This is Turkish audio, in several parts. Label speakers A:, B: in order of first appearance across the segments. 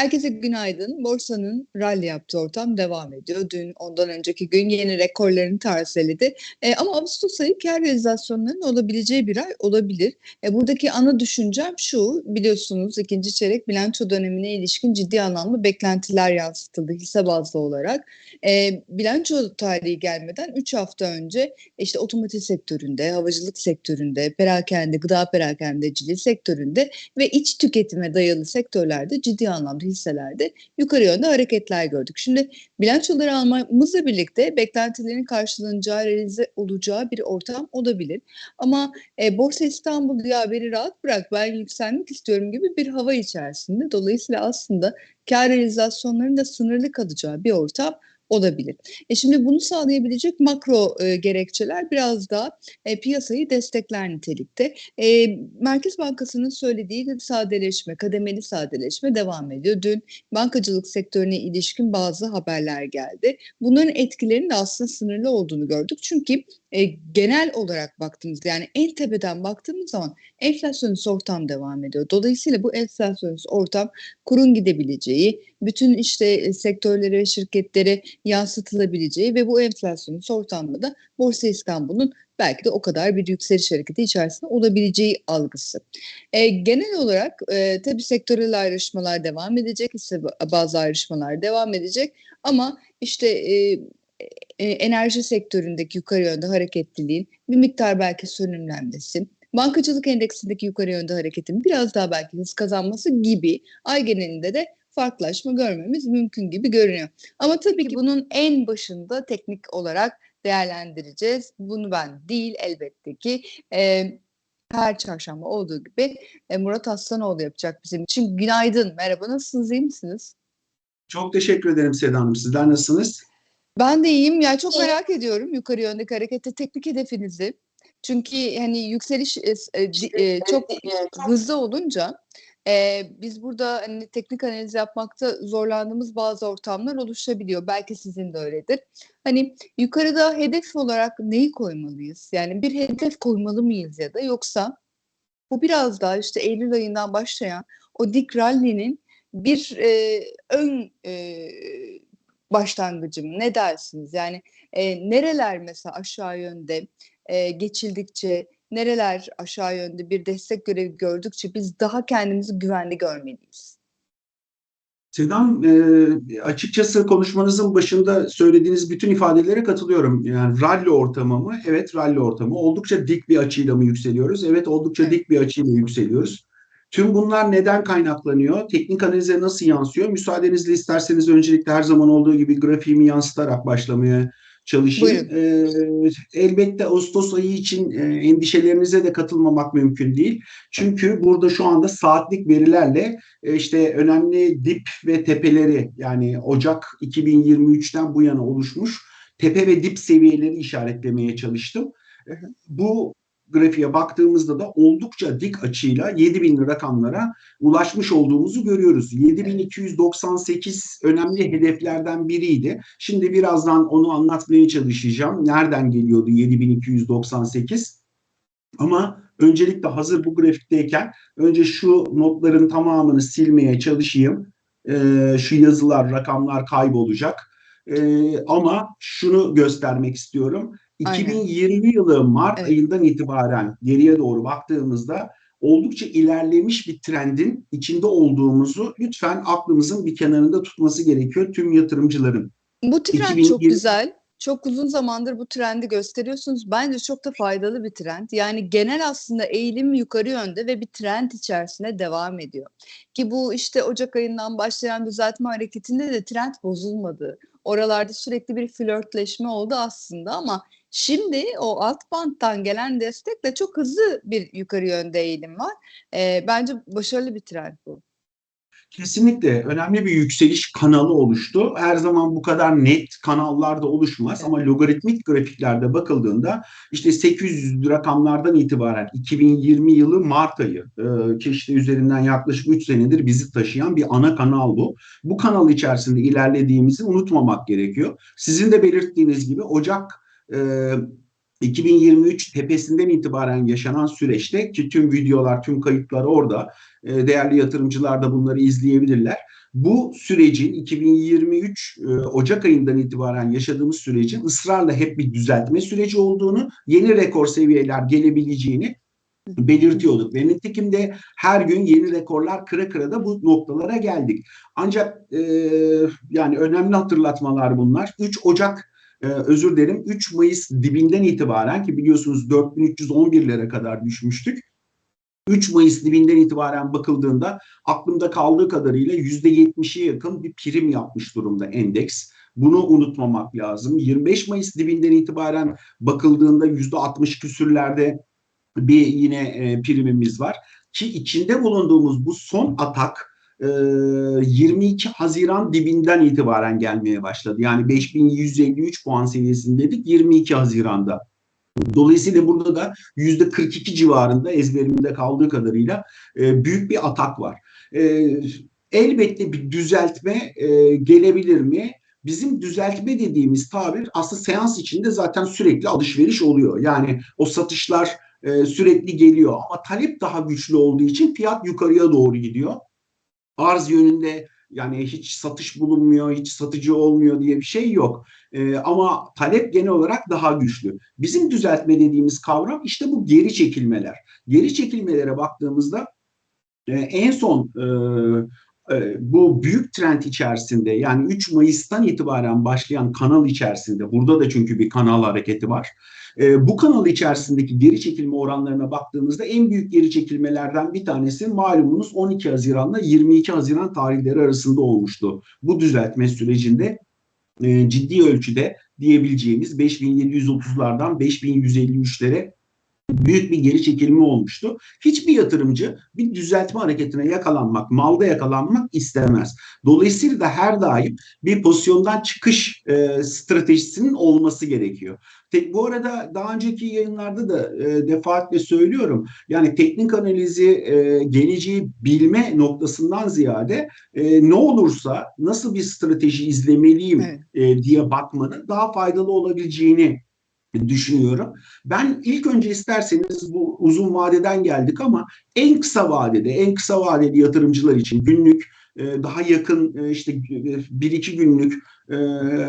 A: Herkese günaydın. Borsanın rally yaptığı ortam devam ediyor. Dün ondan önceki gün yeni rekorlarını tarzeledi. E, ama Ağustos ayı kar realizasyonlarının olabileceği bir ay olabilir. E, buradaki ana düşüncem şu, biliyorsunuz ikinci çeyrek bilanço dönemine ilişkin ciddi anlamda beklentiler yansıtıldı hisse bazlı olarak. E, bilanço tarihi gelmeden 3 hafta önce işte otomotiv sektöründe, havacılık sektöründe, perakende, gıda perakendeciliği sektöründe ve iç tüketime dayalı sektörlerde ciddi anlamda hisselerde yukarı yönde hareketler gördük. Şimdi bilançoları almamızla birlikte beklentilerin karşılanacağı, realize olacağı bir ortam olabilir. Ama e, Borsa İstanbul ya beni rahat bırak ben yükselmek istiyorum gibi bir hava içerisinde. Dolayısıyla aslında kar realizasyonlarının da sınırlı kalacağı bir ortam olabilir. E şimdi bunu sağlayabilecek makro e, gerekçeler biraz daha e, piyasayı destekler nitelikte. E, Merkez Bankası'nın söylediği sadeleşme, kademeli sadeleşme devam ediyor. Dün bankacılık sektörüne ilişkin bazı haberler geldi. Bunların etkilerinin de aslında sınırlı olduğunu gördük. Çünkü e, genel olarak baktığımızda yani en tepeden baktığımız zaman enflasyonist ortam devam ediyor. Dolayısıyla bu enflasyonist ortam kurun gidebileceği, bütün işte e, sektörlere ve şirketlere yansıtılabileceği ve bu enflasyonist ortamda da Borsa İstanbul'un belki de o kadar bir yükseliş hareketi içerisinde olabileceği algısı. E, genel olarak e, tabii sektörel ayrışmalar devam edecek, ise bazı ayrışmalar devam edecek ama işte e, e, enerji sektöründeki yukarı yönde hareketliliğin bir miktar belki sönümlenmesi, bankacılık endeksindeki yukarı yönde hareketin biraz daha belki hız kazanması gibi ay genelinde de farklılaşma görmemiz mümkün gibi görünüyor. Ama tabii ki bunun en başında teknik olarak değerlendireceğiz. Bunu ben değil elbette ki e, her çarşamba olduğu gibi e, Murat Aslanoğlu yapacak bizim için. Günaydın, merhaba nasılsınız, iyi misiniz?
B: Çok teşekkür ederim Seda Hanım. Sizler nasılsınız?
A: Ben de iyiyim. Ya çok merak ediyorum yukarı yöndeki harekette teknik hedefinizi. Çünkü hani yükseliş e, e, çok hızlı olunca e, biz burada hani teknik analiz yapmakta zorlandığımız bazı ortamlar oluşabiliyor. Belki sizin de öyledir. Hani yukarıda hedef olarak neyi koymalıyız? Yani bir hedef koymalı mıyız ya da yoksa bu biraz daha işte Eylül ayından başlayan o dik rally'nin bir e, ön e, başlangıcım ne dersiniz? Yani e, nereler mesela aşağı yönde e, geçildikçe nereler aşağı yönde bir destek görevi gördükçe biz daha kendimizi güvenli görmeliyiz?
B: Sedam, e, açıkçası konuşmanızın başında söylediğiniz bütün ifadelere katılıyorum. Yani rally ortamı mı? Evet rally ortamı. Oldukça dik bir açıyla mı yükseliyoruz? Evet oldukça evet. dik bir açıyla yükseliyoruz. Tüm bunlar neden kaynaklanıyor? Teknik analize nasıl yansıyor? Müsaadenizle isterseniz öncelikle her zaman olduğu gibi grafiğimi yansıtarak başlamaya çalışayım. Ee, elbette Ağustos ayı için e, endişelerinize de katılmamak mümkün değil. Çünkü burada şu anda saatlik verilerle e, işte önemli dip ve tepeleri yani Ocak 2023'ten bu yana oluşmuş tepe ve dip seviyeleri işaretlemeye çalıştım. Bu grafiğe baktığımızda da oldukça dik açıyla 7000 rakamlara ulaşmış olduğumuzu görüyoruz. 7298 önemli hedeflerden biriydi. Şimdi birazdan onu anlatmaya çalışacağım. Nereden geliyordu 7298? Ama öncelikle hazır bu grafikteyken önce şu notların tamamını silmeye çalışayım. Ee, şu yazılar, rakamlar kaybolacak. Ee, ama şunu göstermek istiyorum. 2020 Aynen. yılı Mart evet. ayından itibaren geriye doğru baktığımızda oldukça ilerlemiş bir trendin içinde olduğumuzu lütfen aklımızın bir kenarında tutması gerekiyor tüm yatırımcıların.
A: Bu trend 2020... çok güzel. Çok uzun zamandır bu trendi gösteriyorsunuz. Bence çok da faydalı bir trend. Yani genel aslında eğilim yukarı yönde ve bir trend içerisinde devam ediyor. Ki bu işte Ocak ayından başlayan düzeltme hareketinde de trend bozulmadı. Oralarda sürekli bir flörtleşme oldu aslında ama Şimdi o alt banttan gelen destekle çok hızlı bir yukarı yönde eğilim var. E, bence başarılı bir trend bu.
B: Kesinlikle önemli bir yükseliş kanalı oluştu. Her zaman bu kadar net kanallarda oluşmaz evet. ama logaritmik grafiklerde bakıldığında işte 800 rakamlardan itibaren 2020 yılı Mart ayı e, ki işte üzerinden yaklaşık 3 senedir bizi taşıyan bir ana kanal bu. Bu kanal içerisinde ilerlediğimizi unutmamak gerekiyor. Sizin de belirttiğiniz gibi Ocak e, 2023 tepesinden itibaren yaşanan süreçte ki tüm videolar, tüm kayıtlar orada. E, değerli yatırımcılar da bunları izleyebilirler. Bu sürecin 2023 e, Ocak ayından itibaren yaşadığımız sürecin ısrarla hep bir düzeltme süreci olduğunu, yeni rekor seviyeler gelebileceğini belirtiyorduk. Ve nitekim de her gün yeni rekorlar kıra kıra da bu noktalara geldik. Ancak e, yani önemli hatırlatmalar bunlar. 3 Ocak e, özür dilerim 3 Mayıs dibinden itibaren ki biliyorsunuz 4311'lere kadar düşmüştük. 3 Mayıs dibinden itibaren bakıldığında aklımda kaldığı kadarıyla %70'e yakın bir prim yapmış durumda endeks. Bunu unutmamak lazım. 25 Mayıs dibinden itibaren bakıldığında %60 küsürlerde bir yine e, primimiz var. Ki içinde bulunduğumuz bu son atak 22 Haziran dibinden itibaren gelmeye başladı. Yani 5153 puan seviyesindeydik 22 Haziran'da. Dolayısıyla burada da yüzde 42 civarında ezberimde kaldığı kadarıyla büyük bir atak var. Elbette bir düzeltme gelebilir mi? Bizim düzeltme dediğimiz tabir aslında seans içinde zaten sürekli alışveriş oluyor. Yani o satışlar sürekli geliyor ama talep daha güçlü olduğu için fiyat yukarıya doğru gidiyor. Arz yönünde yani hiç satış bulunmuyor, hiç satıcı olmuyor diye bir şey yok. E, ama talep genel olarak daha güçlü. Bizim düzeltme dediğimiz kavram işte bu geri çekilmeler. Geri çekilmelere baktığımızda e, en son e, e, bu büyük trend içerisinde yani 3 Mayıs'tan itibaren başlayan kanal içerisinde burada da çünkü bir kanal hareketi var. E, bu kanal içerisindeki geri çekilme oranlarına baktığımızda en büyük geri çekilmelerden bir tanesi malumunuz 12 Haziran'la 22 Haziran tarihleri arasında olmuştu. Bu düzeltme sürecinde e, ciddi ölçüde diyebileceğimiz 5730'lardan 5153'lere büyük bir geri çekilme olmuştu. Hiçbir yatırımcı bir düzeltme hareketine yakalanmak, malda yakalanmak istemez. Dolayısıyla da her daim bir pozisyondan çıkış e, stratejisinin olması gerekiyor. Tek, bu arada daha önceki yayınlarda da e, defaatle söylüyorum. Yani teknik analizi e, geleceği bilme noktasından ziyade e, ne olursa nasıl bir strateji izlemeliyim evet. e, diye bakmanın daha faydalı olabileceğini düşünüyorum. Ben ilk önce isterseniz bu uzun vadeden geldik ama en kısa vadede, en kısa vadeli yatırımcılar için günlük e, daha yakın e, işte bir iki günlük e,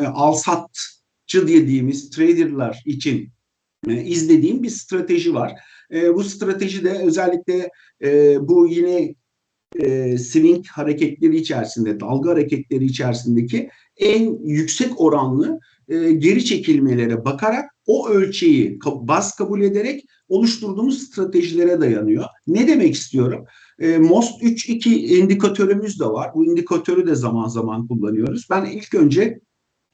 B: al satçı dediğimiz traderlar için izlediğim bir strateji var. Bu stratejide özellikle bu yine swing hareketleri içerisinde, dalga hareketleri içerisindeki en yüksek oranlı geri çekilmelere bakarak o ölçeği baz kabul ederek oluşturduğumuz stratejilere dayanıyor. Ne demek istiyorum? E, MOST 3.2 indikatörümüz de var. Bu indikatörü de zaman zaman kullanıyoruz. Ben ilk önce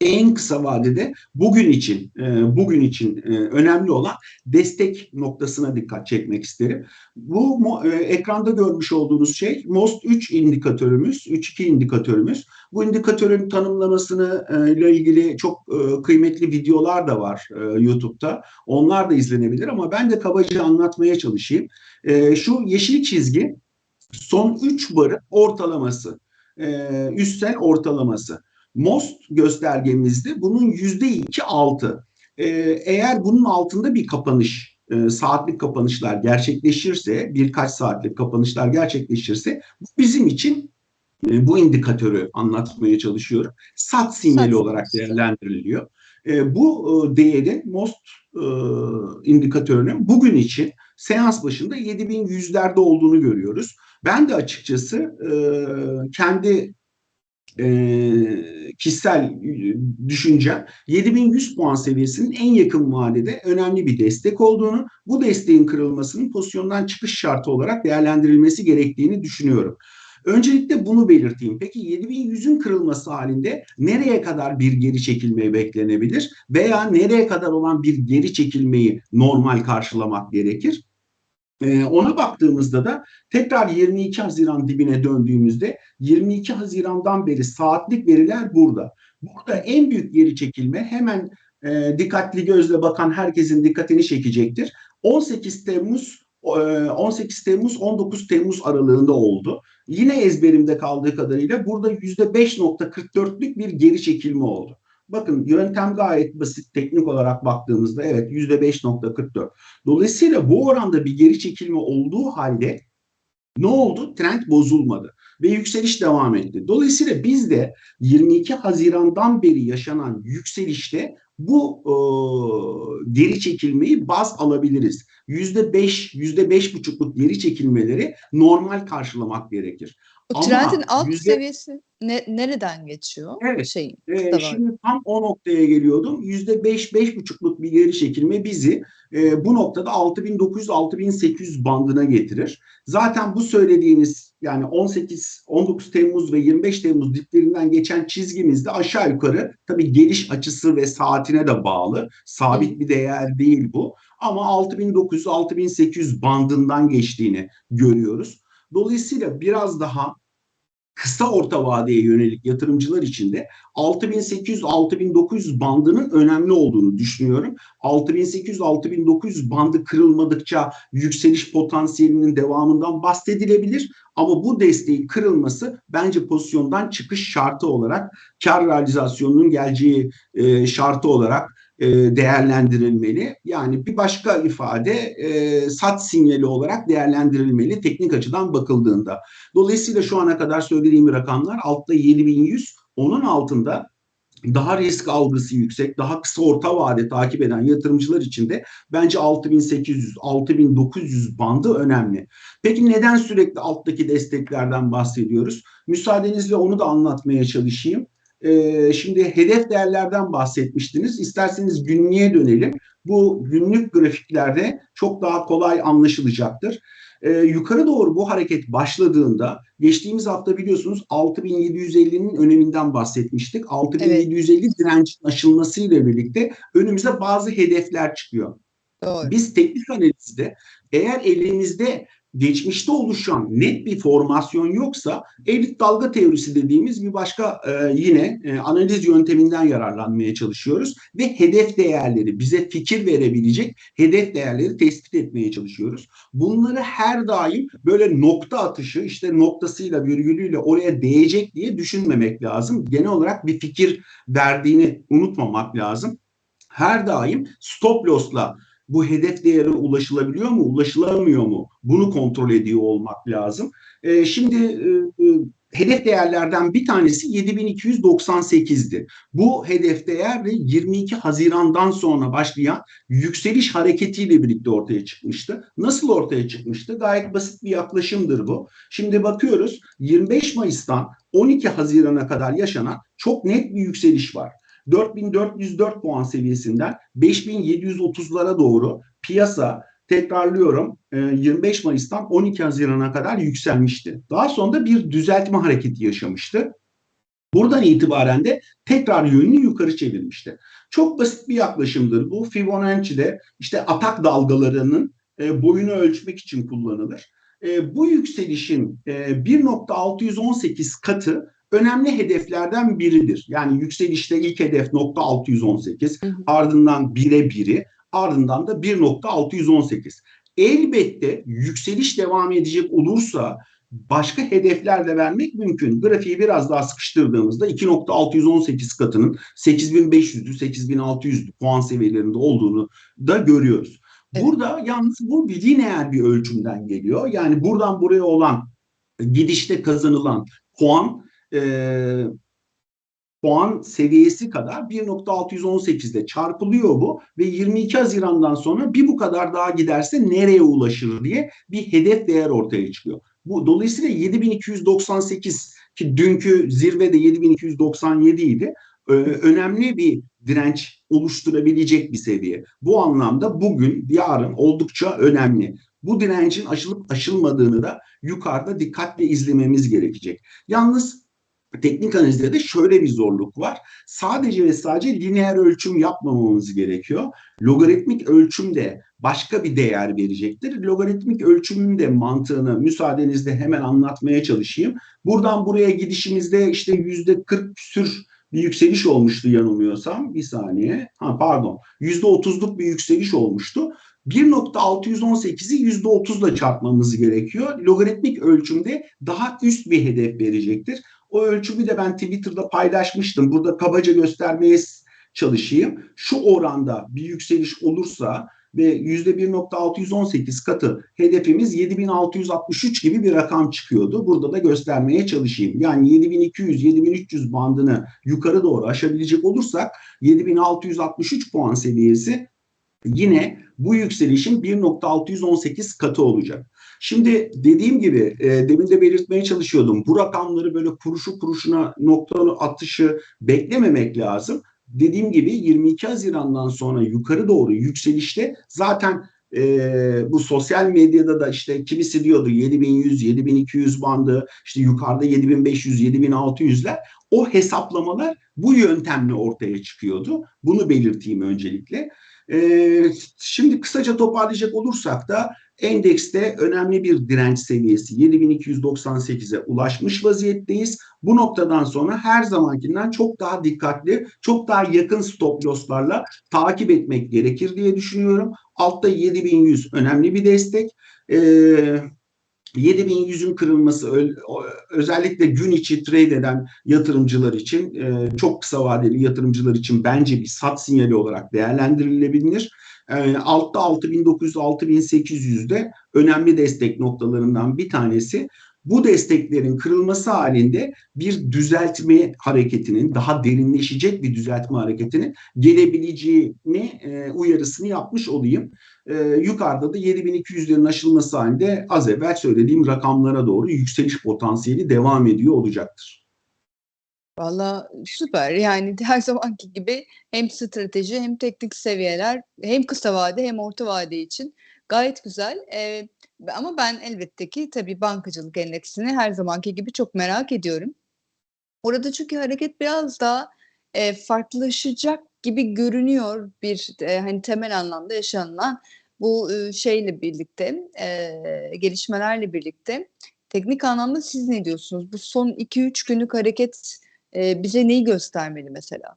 B: en kısa vadede bugün için e, bugün için e, önemli olan destek noktasına dikkat çekmek isterim. Bu e, ekranda görmüş olduğunuz şey MOST 3 indikatörümüz, 3.2 indikatörümüz. Bu indikatörün tanımlamasını ile ilgili çok kıymetli videolar da var YouTube'da. Onlar da izlenebilir ama ben de kabaca anlatmaya çalışayım. Şu yeşil çizgi son 3 barı ortalaması, üstel ortalaması. MOST göstergemizde bunun yüzde iki altı. Ee, eğer bunun altında bir kapanış, e, saatlik kapanışlar gerçekleşirse, birkaç saatlik kapanışlar gerçekleşirse bizim için e, bu indikatörü anlatmaya çalışıyorum. Sat sinyali Sat. olarak değerlendiriliyor. E, bu e, değerin MOST e, indikatörünün bugün için seans başında 7100'lerde olduğunu görüyoruz. Ben de açıkçası e, kendi e, kişisel düşüncem 7100 puan seviyesinin en yakın vadede önemli bir destek olduğunu, bu desteğin kırılmasının pozisyondan çıkış şartı olarak değerlendirilmesi gerektiğini düşünüyorum. Öncelikle bunu belirteyim. Peki 7100'ün kırılması halinde nereye kadar bir geri çekilme beklenebilir veya nereye kadar olan bir geri çekilmeyi normal karşılamak gerekir? Ee, ona baktığımızda da tekrar 22 Haziran dibine döndüğümüzde 22 Haziran'dan beri saatlik veriler burada. Burada en büyük geri çekilme hemen e, dikkatli gözle bakan herkesin dikkatini çekecektir. 18 Temmuz 18 Temmuz 19 Temmuz aralığında oldu. Yine ezberimde kaldığı kadarıyla burada %5.44'lük bir geri çekilme oldu. Bakın yöntem gayet basit teknik olarak baktığımızda evet %5.44. Dolayısıyla bu oranda bir geri çekilme olduğu halde ne oldu? Trend bozulmadı ve yükseliş devam etti. Dolayısıyla biz de 22 Haziran'dan beri yaşanan yükselişte bu e, geri çekilmeyi baz alabiliriz. %5, %5,5'luk geri çekilmeleri normal karşılamak gerekir.
A: O
B: Ama
A: trendin alt
B: yüzde-
A: seviyesi ne, nereden geçiyor?
B: Evet,
A: kıta var.
B: şimdi tam o noktaya geliyordum. Yüzde beş, beş buçukluk bir geri çekilme bizi e, bu noktada 6900-6800 bandına getirir. Zaten bu söylediğiniz yani 18, 19 Temmuz ve 25 Temmuz diplerinden geçen çizgimizde aşağı yukarı tabii geliş açısı ve saatine de bağlı. Sabit bir değer değil bu. Ama 6900-6800 bandından geçtiğini görüyoruz. Dolayısıyla biraz daha kısa orta vadeye yönelik yatırımcılar için de 6800-6900 bandının önemli olduğunu düşünüyorum. 6800-6900 bandı kırılmadıkça yükseliş potansiyelinin devamından bahsedilebilir. Ama bu desteğin kırılması bence pozisyondan çıkış şartı olarak kar realizasyonunun geleceği şartı olarak e, değerlendirilmeli. Yani bir başka ifade e, sat sinyali olarak değerlendirilmeli teknik açıdan bakıldığında. Dolayısıyla şu ana kadar söylediğim rakamlar altta 7100, onun altında daha risk algısı yüksek, daha kısa orta vade takip eden yatırımcılar için de bence 6800, 6900 bandı önemli. Peki neden sürekli alttaki desteklerden bahsediyoruz? Müsaadenizle onu da anlatmaya çalışayım. Ee, şimdi hedef değerlerden bahsetmiştiniz. İsterseniz günlüğe dönelim. Bu günlük grafiklerde çok daha kolay anlaşılacaktır. Ee, yukarı doğru bu hareket başladığında geçtiğimiz hafta biliyorsunuz 6750'nin öneminden bahsetmiştik. 6750 direncin aşılmasıyla birlikte önümüze bazı hedefler çıkıyor.
A: Doğru.
B: Biz teknik analizde eğer elimizde geçmişte oluşan net bir formasyon yoksa elit dalga teorisi dediğimiz bir başka e, yine e, analiz yönteminden yararlanmaya çalışıyoruz ve hedef değerleri bize fikir verebilecek hedef değerleri tespit etmeye çalışıyoruz. Bunları her daim böyle nokta atışı işte noktasıyla virgülüyle oraya değecek diye düşünmemek lazım. Genel olarak bir fikir verdiğini unutmamak lazım. Her daim stop loss'la bu hedef değeri ulaşılabiliyor mu, ulaşılamıyor mu? Bunu kontrol ediyor olmak lazım. E, şimdi e, hedef değerlerden bir tanesi 7298'di. Bu hedef değer de 22 Haziran'dan sonra başlayan yükseliş hareketiyle birlikte ortaya çıkmıştı. Nasıl ortaya çıkmıştı? Gayet basit bir yaklaşımdır bu. Şimdi bakıyoruz 25 Mayıs'tan 12 Haziran'a kadar yaşanan çok net bir yükseliş var. 4404 puan seviyesinden 5730'lara doğru piyasa tekrarlıyorum 25 Mayıs'tan 12 Haziran'a kadar yükselmişti. Daha sonra bir düzeltme hareketi yaşamıştı. Buradan itibaren de tekrar yönünü yukarı çevirmişti. Çok basit bir yaklaşımdır bu. Fibonacci'de işte atak dalgalarının boyunu ölçmek için kullanılır. Bu yükselişin 1.618 katı önemli hedeflerden biridir. Yani yükselişte ilk hedef nokta 618,
A: Hı hı.
B: ardından 1'e 1'i, ardından da 1.618. Elbette yükseliş devam edecek olursa başka hedefler de vermek mümkün. Grafiği biraz daha sıkıştırdığımızda 2.618 katının 8500'lü 8600'lü puan seviyelerinde olduğunu da görüyoruz.
A: Evet.
B: Burada yalnız bu lineer bir ölçümden geliyor. Yani buradan buraya olan gidişte kazanılan puan e, puan seviyesi kadar 1.618'de çarpılıyor bu ve 22 Haziran'dan sonra bir bu kadar daha giderse nereye ulaşır diye bir hedef değer ortaya çıkıyor. Bu dolayısıyla 7298 ki dünkü zirvede 7297 idi. Ee, önemli bir direnç oluşturabilecek bir seviye. Bu anlamda bugün, yarın oldukça önemli. Bu direncin aşılıp aşılmadığını da yukarıda dikkatle izlememiz gerekecek. Yalnız teknik analizde de şöyle bir zorluk var. Sadece ve sadece lineer ölçüm yapmamamız gerekiyor. Logaritmik ölçüm de başka bir değer verecektir. Logaritmik ölçümün de mantığını müsaadenizle hemen anlatmaya çalışayım. Buradan buraya gidişimizde işte yüzde 40 küsür bir yükseliş olmuştu yanılmıyorsam. Bir saniye. Ha pardon. Yüzde 30'luk bir yükseliş olmuştu. 1.618'i %30'la çarpmamız gerekiyor. Logaritmik ölçümde daha üst bir hedef verecektir. O ölçümü de ben Twitter'da paylaşmıştım. Burada kabaca göstermeye çalışayım. Şu oranda bir yükseliş olursa ve %1.618 katı hedefimiz 7663 gibi bir rakam çıkıyordu. Burada da göstermeye çalışayım. Yani 7200-7300 bandını yukarı doğru aşabilecek olursak 7663 puan seviyesi yine bu yükselişin 1.618 katı olacak. Şimdi dediğim gibi e, demin de belirtmeye çalışıyordum. Bu rakamları böyle kuruşu kuruşuna nokta atışı beklememek lazım. Dediğim gibi 22 Haziran'dan sonra yukarı doğru yükselişte zaten e, bu sosyal medyada da işte kimisi diyordu 7100, 7200 bandı, işte yukarıda 7500, 7600'ler. O hesaplamalar bu yöntemle ortaya çıkıyordu. Bunu belirteyim öncelikle. E, şimdi kısaca toparlayacak olursak da endekste önemli bir direnç seviyesi 7298'e ulaşmış vaziyetteyiz. Bu noktadan sonra her zamankinden çok daha dikkatli, çok daha yakın stop loss'larla takip etmek gerekir diye düşünüyorum. Altta 7100 önemli bir destek. Ee, 7100'ün kırılması özellikle gün içi trade eden yatırımcılar için e, çok kısa vadeli yatırımcılar için bence bir sat sinyali olarak değerlendirilebilir. E, altta 6900-6800'de önemli destek noktalarından bir tanesi. Bu desteklerin kırılması halinde bir düzeltme hareketinin, daha derinleşecek bir düzeltme hareketinin gelebileceğini e, uyarısını yapmış olayım. E, yukarıda da 7200'lerin aşılması halinde az evvel söylediğim rakamlara doğru yükseliş potansiyeli devam ediyor olacaktır.
A: Valla süper. Yani her zamanki gibi hem strateji hem teknik seviyeler hem kısa vade hem orta vade için gayet güzel. Eee, ama ben elbette ki tabii bankacılık endeksini her zamanki gibi çok merak ediyorum. Orada çünkü hareket biraz daha, eee, farklılaşacak gibi görünüyor bir, eee, hani, temel anlamda yaşanılan bu, ııı, şeyle birlikte, eee, gelişmelerle birlikte. Teknik anlamda siz ne diyorsunuz? Bu son 2-3 günlük hareket, eee, bize neyi göstermeli mesela?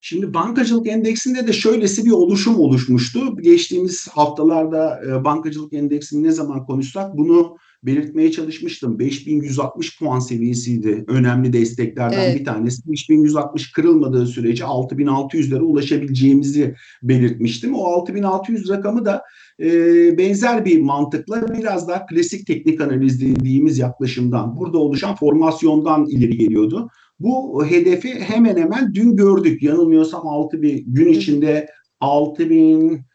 B: Şimdi bankacılık endeksinde de şöylesi bir oluşum oluşmuştu. Geçtiğimiz haftalarda e, bankacılık endeksini ne zaman konuşsak bunu belirtmeye çalışmıştım. 5160 puan seviyesiydi önemli desteklerden
A: Evet.
B: bir tanesi. 5160 kırılmadığı sürece 6600'lere ulaşabileceğimizi belirtmiştim. O 6600 rakamı da e, benzer bir mantıkla biraz daha klasik teknik analiz dediğimiz yaklaşımdan, burada oluşan formasyondan ileri geliyordu. Bu hedefi hemen hemen dün gördük. Yanılmıyorsam 6 bir gün içinde 6584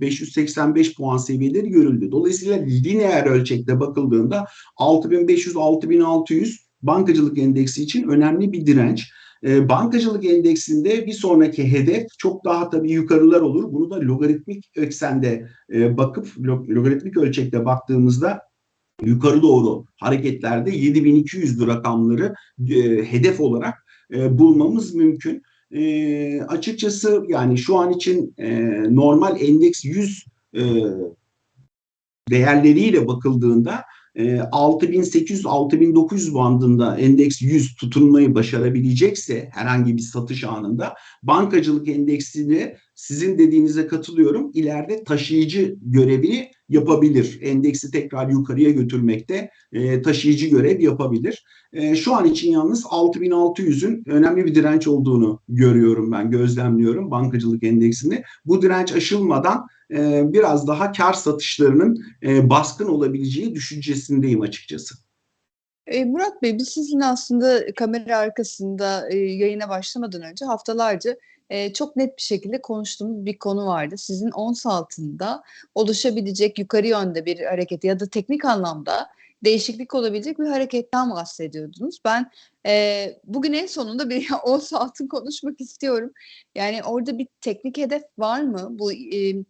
B: 585 puan seviyeleri görüldü. Dolayısıyla lineer ölçekte bakıldığında 6500 6600 bankacılık endeksi için önemli bir direnç. E, bankacılık endeksinde bir sonraki hedef çok daha tabii yukarılar olur. Bunu da logaritmik eksende e, bakıp logaritmik ölçekte baktığımızda yukarı doğru hareketlerde 7200 rakamları e, hedef olarak e, bulmamız mümkün. E, açıkçası yani şu an için e, normal endeks 100 e, değerleriyle bakıldığında 6800-6900 bandında endeks 100 tutunmayı başarabilecekse herhangi bir satış anında bankacılık endeksini sizin dediğinize katılıyorum. İleride taşıyıcı görevini yapabilir. Endeksi tekrar yukarıya götürmekte e, taşıyıcı görev yapabilir. E, şu an için yalnız 6600'ün önemli bir direnç olduğunu görüyorum ben, gözlemliyorum bankacılık endeksinde. Bu direnç aşılmadan e, biraz daha kar satışlarının e, baskın olabileceği düşüncesindeyim açıkçası.
A: E, Murat Bey, biz sizinle aslında kamera arkasında e, yayına başlamadan önce haftalarca e, çok net bir şekilde konuştuğumuz bir konu vardı. Sizin ons altında oluşabilecek yukarı yönde bir hareket ya da teknik anlamda değişiklik olabilecek bir hareketten bahsediyordunuz. Ben e, bugün en sonunda bir ons altın konuşmak istiyorum. Yani orada bir teknik hedef var mı? Bu e,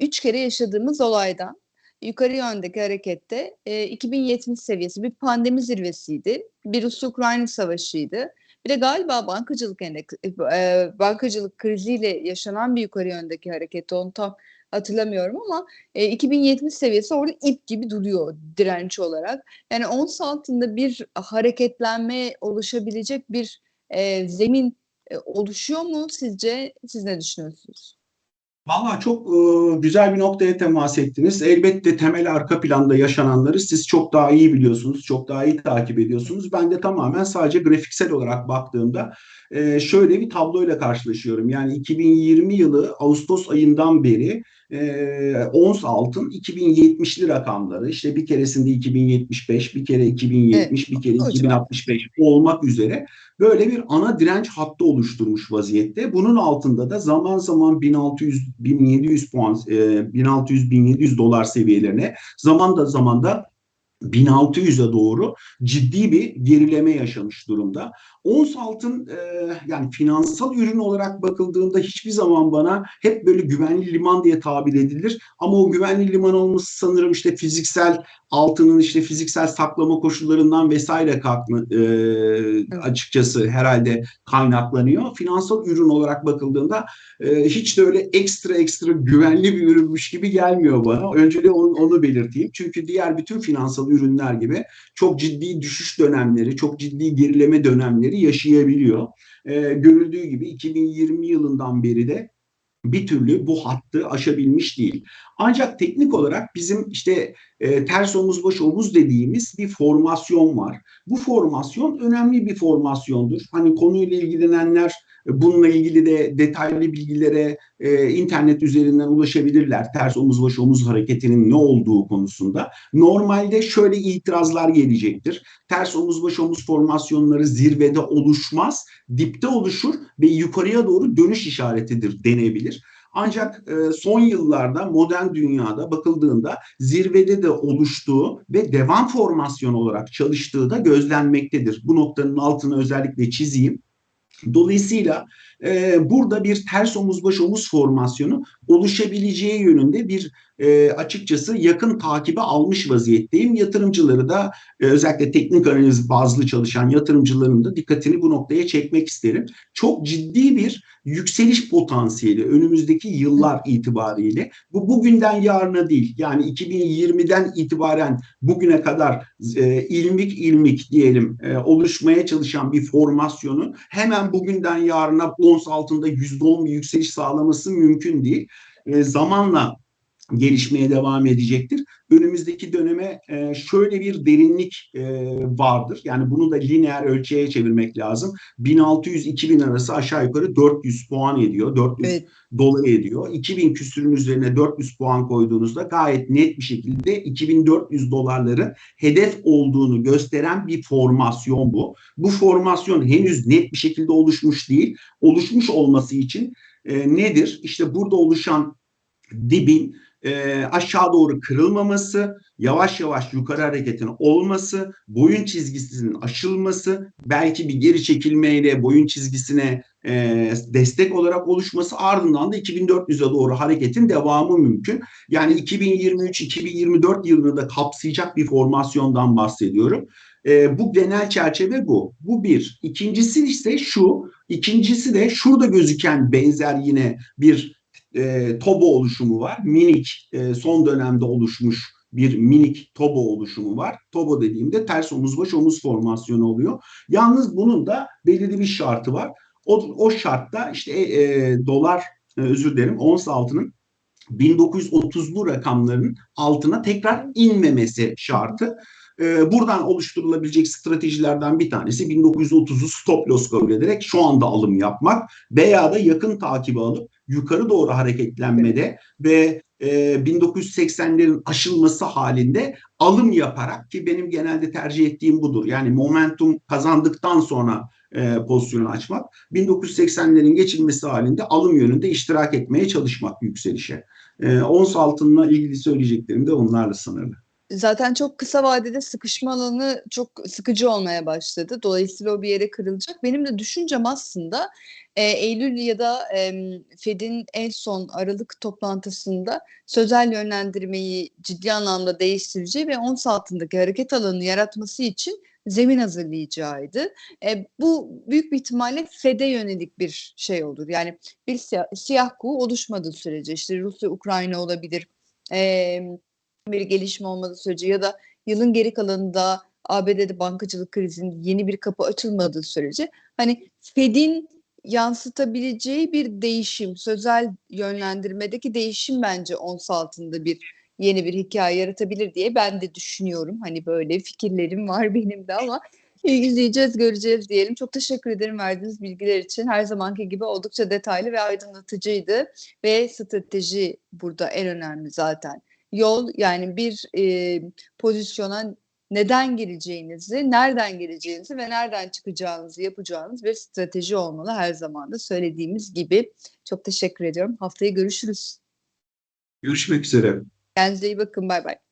A: üç kere yaşadığımız olaydan yukarı yöndeki harekette e, 2070 seviyesi bir pandemi zirvesiydi. Bir Rus-Ukrayna savaşıydı. Bir de galiba bankacılık endeks, e, bankacılık kriziyle yaşanan bir yukarı yöndeki hareket onu tam hatırlamıyorum ama e, 2070 seviyesi orada ip gibi duruyor direnç olarak. Yani ons altında bir hareketlenme oluşabilecek bir e, zemin e, oluşuyor mu sizce? Siz ne düşünüyorsunuz?
B: Valla çok e, güzel bir noktaya temas ettiniz. Elbette temel arka planda yaşananları siz çok daha iyi biliyorsunuz, çok daha iyi takip ediyorsunuz. Ben de tamamen sadece grafiksel olarak baktığımda e, şöyle bir tabloyla karşılaşıyorum. Yani 2020 yılı Ağustos ayından beri e, ons altın 2070'li rakamları işte bir keresinde 2075, bir kere 2070, bir kere
A: o
B: 2065 olmak üzere böyle bir ana direnç hattı oluşturmuş vaziyette. Bunun altında da zaman zaman 1600 1700 puan e, 1600 1700 dolar seviyelerine zaman da zaman da 1600'e doğru ciddi bir gerileme yaşamış durumda. Ons altın e, yani finansal ürün olarak bakıldığında hiçbir zaman bana hep böyle güvenli liman diye tabir edilir. Ama o güvenli liman olması sanırım işte fiziksel altının işte fiziksel saklama koşullarından vesaire kalkma, e, açıkçası herhalde kaynaklanıyor. Finansal ürün olarak bakıldığında e, hiç de öyle ekstra ekstra güvenli bir ürünmüş gibi gelmiyor bana. Önce de onu, onu belirteyim. Çünkü diğer bütün finansal ürünler gibi çok ciddi düşüş dönemleri, çok ciddi gerileme dönemleri yaşayabiliyor. E, görüldüğü gibi 2020 yılından beri de bir türlü bu hattı aşabilmiş değil. Ancak teknik olarak bizim işte e, ters omuz baş omuz dediğimiz bir formasyon var. Bu formasyon önemli bir formasyondur. Hani konuyla ilgilenenler Bununla ilgili de detaylı bilgilere e, internet üzerinden ulaşabilirler. Ters omuz baş omuz hareketinin ne olduğu konusunda. Normalde şöyle itirazlar gelecektir. Ters omuz baş omuz formasyonları zirvede oluşmaz, dipte oluşur ve yukarıya doğru dönüş işaretidir denebilir. Ancak e, son yıllarda modern dünyada bakıldığında zirvede de oluştuğu ve devam formasyon olarak çalıştığı da gözlenmektedir. Bu noktanın altını özellikle çizeyim. Dolayısıyla e, burada bir ters omuz baş omuz formasyonu oluşabileceği yönünde bir e, açıkçası yakın takibe almış vaziyetteyim. Yatırımcıları da e, özellikle teknik analiz bazlı çalışan yatırımcıların da dikkatini bu noktaya çekmek isterim. Çok ciddi bir yükseliş potansiyeli önümüzdeki yıllar itibariyle bu bugünden yarına değil yani 2020'den itibaren bugüne kadar e, ilmik ilmik diyelim e, oluşmaya çalışan bir formasyonu hemen bugünden yarına ons altında %10 bir yükseliş sağlaması mümkün değil. E, zamanla gelişmeye devam edecektir. Önümüzdeki döneme e, şöyle bir derinlik e, vardır. Yani bunu da lineer ölçeğe çevirmek lazım. 1600-2000 arası aşağı yukarı 400 puan ediyor. 400 evet. dolar ediyor. 2000 küsürün üzerine 400 puan koyduğunuzda gayet net bir şekilde 2400 dolarların hedef olduğunu gösteren bir formasyon bu. Bu formasyon henüz net bir şekilde oluşmuş değil. Oluşmuş olması için e, nedir? İşte burada oluşan dibin e, aşağı doğru kırılmaması, yavaş yavaş yukarı hareketin olması, boyun çizgisinin aşılması, belki bir geri çekilmeyle boyun çizgisine e, destek olarak oluşması ardından da 2400'e doğru hareketin devamı mümkün. Yani 2023-2024 yılını da kapsayacak bir formasyondan bahsediyorum. E, bu genel çerçeve bu. Bu bir. İkincisi ise şu. İkincisi de şurada gözüken benzer yine bir e, Tobo oluşumu var. Minik e, son dönemde oluşmuş bir minik Tobo oluşumu var. Tobo dediğimde ters omuz baş omuz formasyonu oluyor. Yalnız bunun da belirli bir şartı var. O, o şartta işte e, e dolar e, özür dilerim ons altının 1930'lu rakamların altına tekrar inmemesi şartı. E, buradan oluşturulabilecek stratejilerden bir tanesi 1930'u stop loss kabul ederek şu anda alım yapmak veya da yakın takibi alıp yukarı doğru hareketlenmede ve e, 1980'lerin aşılması halinde alım yaparak ki benim genelde tercih ettiğim budur. Yani momentum kazandıktan sonra e, pozisyonu açmak. 1980'lerin geçilmesi halinde alım yönünde iştirak etmeye çalışmak yükselişe. E, ons altınla ilgili söyleyeceklerim de onlarla sınırlı
A: zaten çok kısa vadede sıkışma alanı çok sıkıcı olmaya başladı. Dolayısıyla o bir yere kırılacak. Benim de düşüncem aslında e, Eylül ya da e, Fed'in en son Aralık toplantısında sözel yönlendirmeyi ciddi anlamda değiştireceği ve ons altındaki hareket alanını yaratması için zemin hazırlayacağıydı. E, bu büyük bir ihtimalle FED'e yönelik bir şey olur. Yani bir siyah, siyah kuğu oluşmadığı sürece işte Rusya, Ukrayna olabilir. E, bir gelişme olmadığı sürece ya da yılın geri kalanında ABD'de bankacılık krizinin yeni bir kapı açılmadığı sürece hani Fed'in yansıtabileceği bir değişim, sözel yönlendirmedeki değişim bence ons altında bir yeni bir hikaye yaratabilir diye ben de düşünüyorum. Hani böyle fikirlerim var benim de ama izleyeceğiz, göreceğiz diyelim. Çok teşekkür ederim verdiğiniz bilgiler için. Her zamanki gibi oldukça detaylı ve aydınlatıcıydı ve strateji burada en önemli zaten. Yol yani bir e, pozisyona neden gireceğinizi, nereden gireceğinizi ve nereden çıkacağınızı yapacağınız bir strateji olmalı her zaman da söylediğimiz gibi. Çok teşekkür ediyorum. Haftaya görüşürüz.
B: Görüşmek üzere.
A: Kendinize iyi bakın. Bay bay.